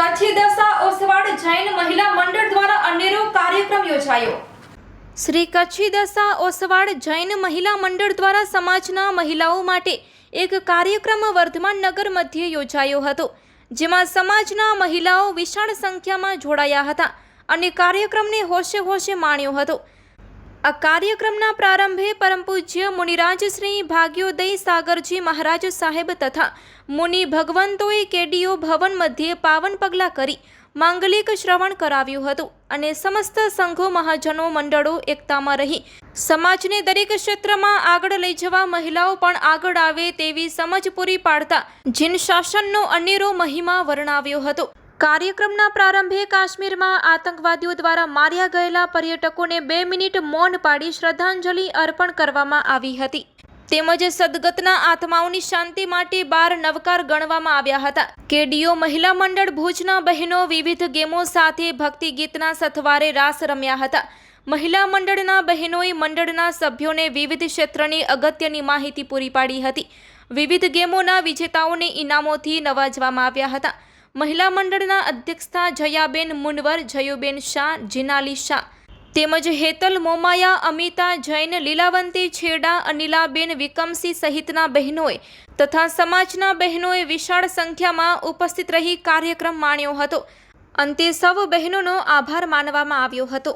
કચ્છી ઓસવાડ જૈન મહિલા મંડળ દ્વારા અનેરો કાર્યક્રમ યોજાયો. શ્રી કચ્છી દશા ઓસવાડ જૈન મહિલા મંડળ દ્વારા સમાજના મહિલાઓ માટે એક કાર્યક્રમ વર્ધમાન નગર મધ્ય યોજાયો હતો, જેમાં સમાજના મહિલાઓ વિશાળ સંખ્યામાં જોડાયા હતા અને કાર્યક્રમને હોશે હોશે માણ્યો હતો. આ કાર્યક્રમના પ્રારંભે પરમ પૂજ્ય મુનિરાજ શ્રી ભાગ્યોદય સાગરજી મહારાજ સાહેબ તથા મુનિ ભગવંતોએ કેડીઓ ભવન મધ્યે પાવન પગલાં કરી માંગલિક શ્રવણ કરાવ્યું હતું અને સમસ્ત સંઘો, મહાજનો, મંડળો એકતામાં રહી સમાજને દરેક ક્ષેત્રમાં આગળ લઈ જવા મહિલાઓ પણ આગળ આવે તેવી સમજ પૂરી પાડતા જીન શાસનનો અનેરો મહિમા વર્ણવ્યો હતો. કાર્યક્રમના પ્રારંભે કાશ્મીરમાં આતંકવાદીઓ દ્વારા માર્યા ગયેલા પર્યટકોને બે મિનિટ મૌન પાડી શ્રદ્ધાંજલિ અર્પણ કરવામાં આવી હતી. તેમજ સદગતના આત્માઓની શાંતિ માટે બાર નવકાર ગણવામાં આવ્યા હતા. કેડીઓ મહિલા મંડળ ભુજના બહેનો વિવિધ ગેમો સાથે ભક્તિ ગીતના સથવારે રાસ રમ્યા હતા. મહિલા મંડળના બહેનોએ મંડળના સભ્યોને વિવિધ ક્ષેત્રની અગત્યની માહિતી પૂરી પાડી હતી. વિવિધ ગેમોના વિજેતાઓને ઇનામોથી નવાજવામાં આવ્યા હતા. મહિલા મંડળના અધ્યક્ષતા જયાબેન મુનવર, જયુબેન શાહ, જીનાલી શાહ. તેમજ હેતલ મોમાયા, અમિતા જૈન, લીલાવંતી છેડા, અનિલાબેન વિકમસી સહિતના બહેનોએ તથા સમાજના બહેનોએ વિશાળ સંખ્યામાં ઉપસ્થિત રહી કાર્યક્રમ માણ્યો હતો. અંતે સૌ બહેનોનો આભાર માનવામાં આવ્યો હતો.